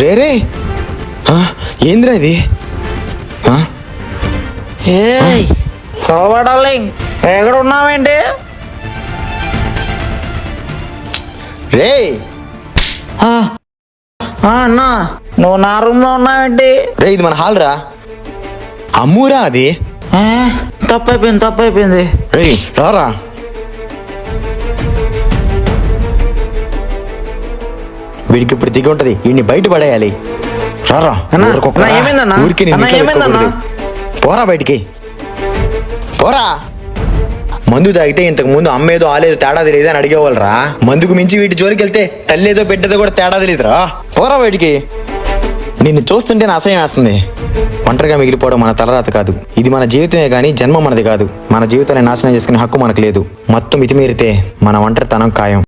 రే రే. ఆ, ఏందిరా ఇది? ఎక్కడ ఉన్నావేంటి రే. అన్నా నువ్వు నా రూమ్లో ఉన్నావేంటి? రే ఇది మన హాల్ రా అమ్మురా అది. తప్పైపోయింది తప్పైపోయింది. రే రారా. వీడికి ఇప్పుడు దిగి ఉంటది. వీడిని బయట పడేయాలి. రారా అన్నా, ఊరుకోకురా. అన్నా, ఏమైందన్నా? ఊరికి నేను అన్నా, ఇంట్లో ఏమైందన్నా? పెట్టుకోకూడదు. పోరా బయటికి. పోరా. మందు తాగితే ఇంతకు ముందు అమ్మేదో ఆలేదో తేడా తెలియదు అని అడిగేవాళ్ళరా. మందుకు మించి వీటి జోలికి వెళ్తే తల్లేదో బిడ్డదో కూడా తేడా తెలియదురా. పోరా బయటికి. నిన్ను చూస్తుంటే నా అసహ్యం వేస్తుంది. ఒంటరిగా మిగిలిపోవడం మన తలరాత కాదు. ఇది మన జీవితమే కానీ జన్మ మనది కాదు. మన జీవితాన్ని నాశనం చేసుకునే హక్కు మనకు లేదు. మొత్తం మితిమీరితే మన ఒంటరితనం ఖాయం.